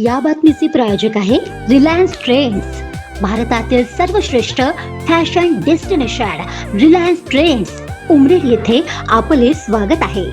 या बातमीचे प्रायोजक आहे रिलायन्स ट्रेंड्स भारतातील सर्वश्रेष्ठ fashion destination Reliance Trends Umred येथे आपले स्वागत आहे.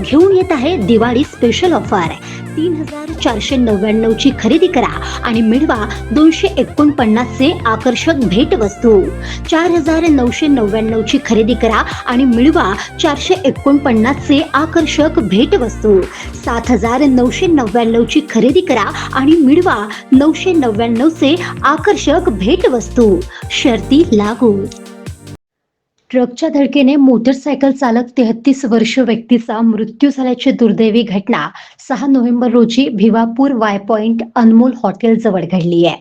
घेऊन येत आहे दिवाळी स्पेशल ऑफर तीन हजार चारशे नव्याण्णव ची खरेदी करा आणि मिळवा दोनशे एकोणपन्नासचे आकर्षक भेटवस्तू. चार हजार नऊशे नव्याण्णव ची खरेदी करा आणि मिळवा चारशे एकोणपन्नासचे आकर्षक भेटवस्तू. सात हजार नऊशे नव्याण्णव ची खरेदी करा आणि मिळवा नऊशे नव्याण्णवचे आकर्षक भेटवस्तू. शर्ती लागू. ट्रकच्या धडकेने मोटरसायकल चालक तेहतीस वर्ष व्यक्तीचा मृत्यू झाल्याची दुर्दैवी घटना सहा नोव्हेंबर रोजी Bhiwapur Y point Anmol hotel जवळ घडली आहे.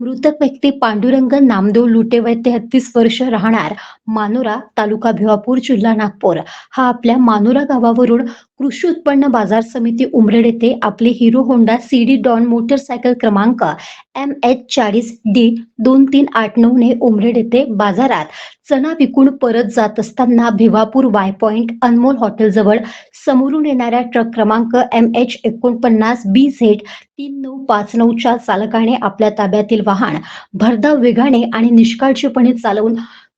मृतक व्यक्ती पांडुरंग नामदेव लुटे वय तेहतीस वर्ष राहणार मानोरा तालुका भिवापूर जिल्हा नागपूर. हा आपल्या मानोरा गावावरून कृषी उत्पन्न बाजार समिती उमरेड येथे आपली Hero Honda CD Dawn motorcycle क्रमांक एम एच चाळीस डी दोन तीन आठ नऊ ने उमरेड येथे बाजारात चणा विकून परत जात असताना Bhiwapur Y point Anmol hotel जवळ समोरून येणाऱ्या ट्रक क्रमांक एम एच एकोणपन्नास बी झेड तीन नऊ पाच नऊच्या चालकाने आपल्या ताब्यातील वाहन भरधाव वेगाने आणि निष्काळजीपणे चालवून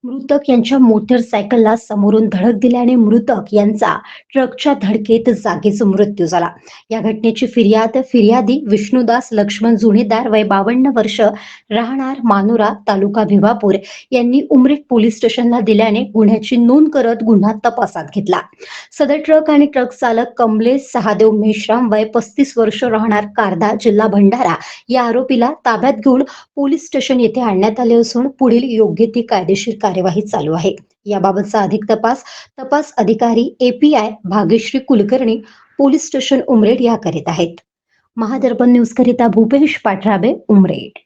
मृतक यांच्या मोटरसायकलला समोरून धडक दिल्याने मृतक यांचा ट्रकच्या धडकेत जागीच मृत्यू झाला. या घटनेची फिर्याद फिर्यादी विष्णुदास लक्ष्मण जुनेदार वय बावन्न वर्ष राहणार मानोरा तालुका भिवापूर यांनी उमरेड पोलीस स्टेशनला दिल्याने गुन्ह्याची नोंद करत गुन्हा तपासात घेतला. सदर ट्रक आणि ट्रक चालक कमलेश सहादेव मेश्राम वय पस्तीस वर्ष राहणार कारदा जिल्हा भंडारा या आरोपीला ताब्यात घेऊन पोलीस स्टेशन येथे आणण्यात आले असून पुढील योग्य ती कायदेशीर कार्यवाही चालू आहे. याबाबतचा अधिक तपास तपास अधिकारी API Bhagyashree Kulkarni police station Umred या करीत आहेत. महादर्पण न्यूज करिता भूपेश पाठराबे उमरेड.